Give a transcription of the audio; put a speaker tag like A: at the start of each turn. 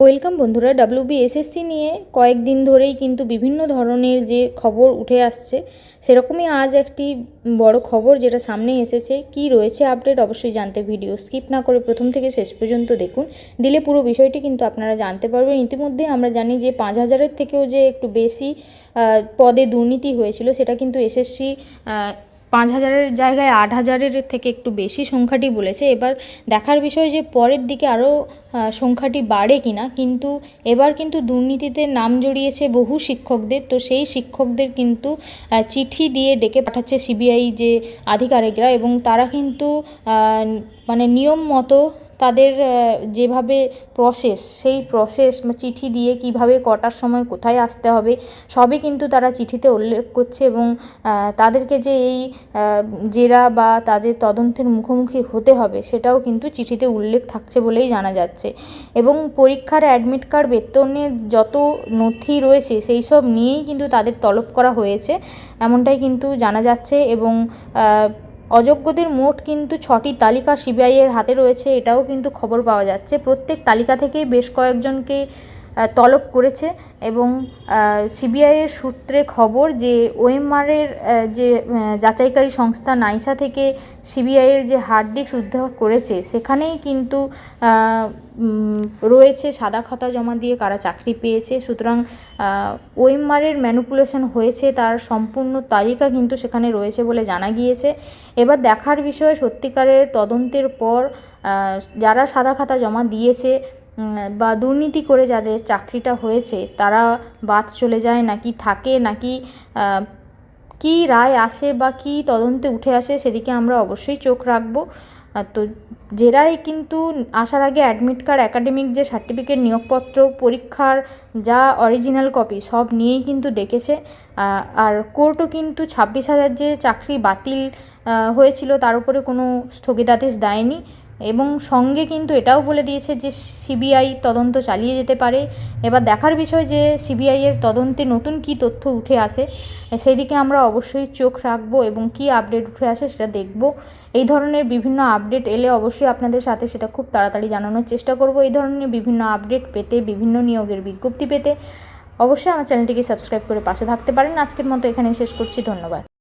A: Welcome বন্ধুরা WBSSC নিয়ে কয়েকদিন ধরেই কিন্তু বিভিন্ন ধরনের যে খবর উঠে আসছে, সেরকমই আজ একটি বড় খবর যেটা সামনে এসেছে। কি রয়েছে আপডেট অবশ্যই জানতে ভিডিও স্কিপ না করে প্রথম থেকে শেষ পর্যন্ত দেখুন। দিলে পুরো বিষয়টি কিন্তু আপনারা জানতে পারবেন। ইতিমধ্যে আমরা জানি যে পাঁচ হাজারের থেকেও যে একটু বেশি পদে দুর্নীতি হয়েছিল, সেটা কিন্তু এসএসসি পাঁচ হাজারের জায়গায় আট হাজারের থেকে একটু বেশি সংখ্যাটি বলেছে। এবার দেখার বিষয় যে পরের দিকে আরও সংখ্যাটি বাড়ে কিনা, কিন্তু এবার কিন্তু দুর্নীতিতে নাম জড়িয়েছে বহু শিক্ষকদের। তো সেই শিক্ষকদের কিন্তু চিঠি দিয়ে ডেকে পাঠাচ্ছে সিবিআই যে আধিকারিকরা এবং তারা কিন্তু মানে নিয়ম মতো তাদের যেভাবে প্রসেস সেই প্রসেস চিঠি দিয়ে কীভাবে কটার সময় কোথায় আসতে হবে, সবই কিন্তু তারা চিঠিতে উল্লেখ করছে এবং তাদেরকে যে এই জেরা বা তাদের তদন্তের মুখোমুখি হতে হবে, সেটাও কিন্তু চিঠিতে উল্লেখ থাকছে বলেই জানা যাচ্ছে। এবং পরীক্ষার অ্যাডমিট কার্ড বেতনের যত নথি রয়েছে, সেই সব নিয়েই কিন্তু তাদের তলব করা হয়েছে, এমনটাই কিন্তু জানা যাচ্ছে এবং অযোগ্যদের মোট কিন্তু ছটি তালিকা সিবিআইয়ের হাতে রয়েছে, এটাও কিন্তু খবর পাওয়া যাচ্ছে। প্রত্যেক তালিকা থেকেই বেশ কয়েকজনকে তলব করেছে এবং সিবিআইয়ের সূত্রে খবর যে ওএমআরের যে যাচাইকারী সংস্থা নাইসা থেকে সিবিআইয়ের যে হার্ড ডিস্ক উদ্ধার করেছে, সেখানেই কিন্তু রয়েছে সাদা খাতা জমা দিয়ে কারা চাকরি পেয়েছে। সুতরাং ওএমআরের ম্যানুপুলেশন হয়েছে, তার সম্পূর্ণ তালিকা কিন্তু সেখানে রয়েছে বলে জানা গিয়েছে। এবার দেখার বিষয় সত্যিকারের তদন্তের পর যারা সাদা খাতা জমা দিয়েছে বা দুর্নীতি করে যাদের চাকরিটা হয়েছে, তারা বাদ চলে যায় নাকি থাকে নাকি কী রায় আসে বা কী তদন্তে উঠে আসে, সেদিকে আমরা অবশ্যই চোখ রাখব। তো জেরায় কিন্তু আসার আগে অ্যাডমিট কার্ড একাডেমিক যে সার্টিফিকেট নিয়োগপত্র, পরীক্ষার যা অরিজিনাল কপি সব নিয়েই কিন্তু ডেকেছে। আর কোর্টও কিন্তু ছাব্বিশ হাজার যে চাকরি বাতিল হয়েছিল, তার উপরে কোনো স্থগিতাদেশ দেয়নি। এবং সঙ্গে কিন্তু এটাও বলে দিয়েছে যে সিবিআই তদন্ত চালিয়ে যেতে পারে। এবার দেখার বিষয় যে সিবিআইয়ের তদন্তে নতুন কী তথ্য উঠে আসে সেই দিকে আমরা অবশ্যই চোখ রাখব এবং কী আপডেট উঠে আসে সেটা দেখব। এই ধরনের বিভিন্ন আপডেট এলে অবশ্যই আপনাদের সাথে সেটা খুব তাড়াতাড়ি জানানোর চেষ্টা করব। এই ধরনের বিভিন্ন আপডেট পেতে, বিভিন্ন নিয়োগের বিজ্ঞপ্তি পেতে অবশ্যই আমার চ্যানেলটিকে সাবস্ক্রাইব করে পাশে থাকতে পারেন। আজকের মতো এখানে শেষ করছি। ধন্যবাদ।